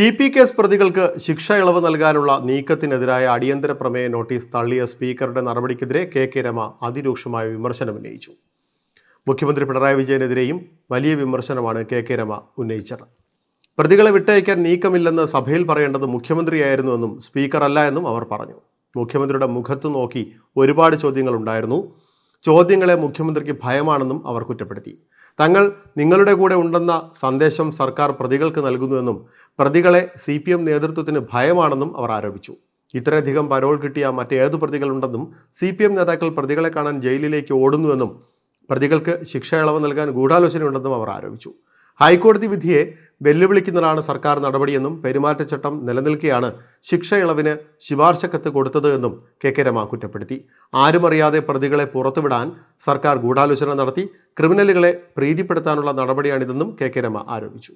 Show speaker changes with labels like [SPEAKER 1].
[SPEAKER 1] T P case പ്രതികൾക്ക് ശിക്ഷ ഇളവ് നൽകാനുള്ള നീക്കത്തിനെതിരായ അടിയന്തര പ്രമേയ നോട്ടീസ് തള്ളിയ സ്പീക്കറുടെ നടപടിക്കെതിരെ കെ കെ രമ അതിരൂക്ഷമായ വിമർശനം ഉന്നയിച്ചു. മുഖ്യമന്ത്രി പിണറായി വിജയനെതിരെയും വലിയ വിമർശനമാണ് കെ കെ രമ ഉന്നയിച്ചത്. പ്രതികളെ വിട്ടയക്കാൻ നീക്കമില്ലെന്ന് സഭയിൽ പറയേണ്ടത് മുഖ്യമന്ത്രിയായിരുന്നുവെന്നും സ്പീക്കറല്ല എന്നും അവർ പറഞ്ഞു. മുഖ്യമന്ത്രിയുടെ മുഖത്ത് നോക്കി ഒരുപാട് ചോദ്യങ്ങൾ ഉണ്ടായിരുന്നു. ചോദ്യങ്ങളെ മുഖ്യമന്ത്രിക്ക് ഭയമാണെന്നും അവർ കുറ്റപ്പെടുത്തി. തങ്ങൾ നിങ്ങളുടെ കൂടെ ഉണ്ടെന്ന സന്ദേശം സർക്കാർ പ്രതികൾക്ക് നൽകുന്നുവെന്നും പ്രതികളെ സി പി എം നേതൃത്വത്തിന് ഭയമാണെന്നും അവർ ആരോപിച്ചു. ഇത്രയധികം പരോൾ കിട്ടിയ മറ്റേത് പ്രതികളുണ്ടെന്നും സി പി എം നേതാക്കൾ പ്രതികളെ കാണാൻ ജയിലിലേക്ക് ഓടുന്നുവെന്നും പ്രതികൾക്ക് ശിക്ഷ ഇളവ് നൽകാൻ ഗൂഢാലോചനയുണ്ടെന്നും അവർ ആരോപിച്ചു. ഹൈക്കോടതി വിധിയെ വെല്ലുവിളിക്കുന്നതാണ് സർക്കാർ നടപടിയെന്നും പെരുമാറ്റച്ചട്ടം നിലനിൽക്കെയാണ് ശിക്ഷ ഇളവിന് ശുപാർശ കത്ത് കൊടുത്തത് എന്നും കെ കെ രമ കുറ്റപ്പെടുത്തി. ആരുമറിയാതെ പ്രതികളെ പുറത്തുവിടാൻ സർക്കാർ ഗൂഢാലോചന നടത്തി ക്രിമിനലുകളെ പ്രീതിപ്പെടുത്താനുള്ള നടപടിയാണിതെന്നും കെ കെ രമ ആരോപിച്ചു.